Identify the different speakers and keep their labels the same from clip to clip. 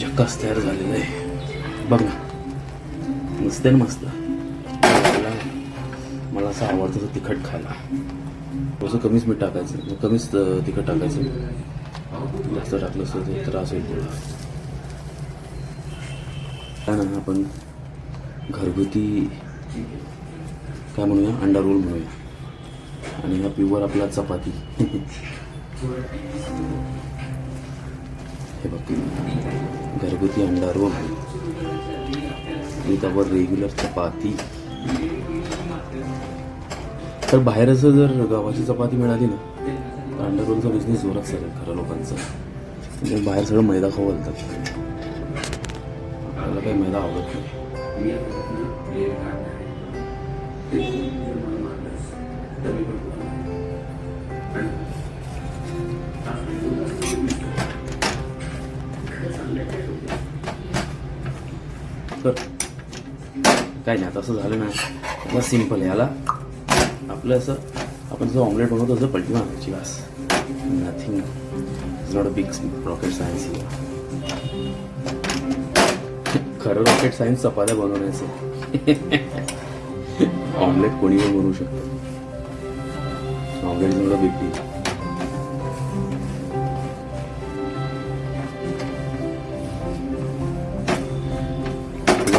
Speaker 1: झक्कास तयार झालेलं आहे. बघ ना. मस्त आहे ना मस्त. मला मला असं आवडतं तिखट खायला. थोडंसं कमीच मीठ टाकायचं. कमीच तिखट टाकायचं. जास्त टाकलं असतं तर त्रास होईल तुला त्यानंतर आपण? घरगुती काय म्हणूया? अंडा रोल म्हणूया. आणि हा प्युअर आपला चपाती. हे बघ घरगुती अंडा रोल आणि त्यावर रेग्युलर चपाती. तर बाहेर असं जर गव्हाची चपाती मिळाली ना तर अंडा रोलचा बिझनेस जोरात चालेल खरं लोकांचा. म्हणजे बाहेर सगळं मैदा खाऊ घालतात. आपल्याला काही मैदा आवडत नाही. तर काय नाही आता असं झालं ना आता सिंपल आहे. याला आपलं असं आपण जसं ऑमलेट बनवतो तसं पलटी मारायची बस. Nothing is not a big rocket science खरं रॉकेट सायन्स चपात्या बनवण्याचं. ऑमलेट कोणी पण बनवू शकतो? Omelette is not a big deal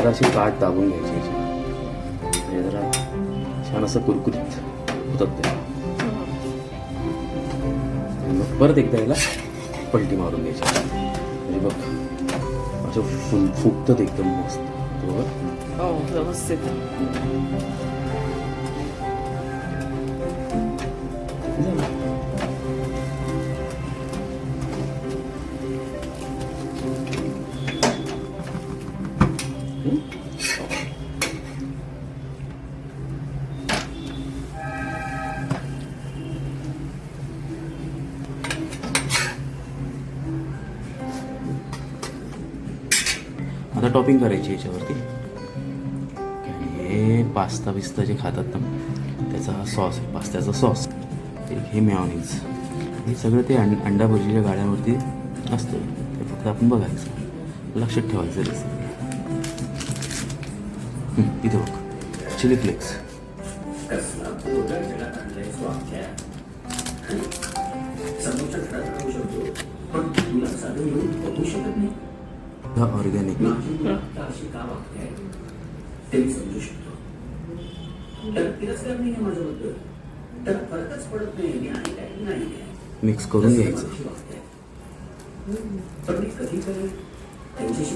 Speaker 1: जरा अशी काट दाबून घ्यायची याची. म्हणजे जरा छान असं कुरकुरीत होतात ते. मग परत एकदा याला पलटी मारून द्यायची म्हणजे बघ असं फुल फुगतात एकदम मस्त. बरोबर?
Speaker 2: हो, व्यवस्थित.
Speaker 1: आता टॉपिंग करायची याच्यावरती. हे पास्ता बिस्ता जे खातात ना त्याचा सॉस आहे पास्त्याचा सॉस हे मेऑनीज हे सगळं ते अंडा भुर्जीच्या गाड्यांवरती असतं ते फक्त आपण बघायचं. लक्षात ठेवायचं रेसिपी इथे बघ. चिली फ्लेक्स ऑर्गॅनिक
Speaker 3: नाही आहे
Speaker 1: मिक्स करून घ्यायचं.
Speaker 3: माझी वागते. पण मी कधी त्यांच्याशी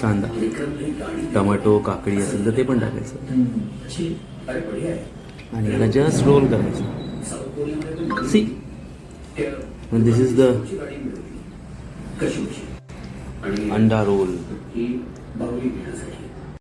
Speaker 1: कांदा टमाटो काकडी असेल तर ते पण टाकायचं. आणि याला जस्ट रोल करायचं. सी दिस इज द अंडा रोल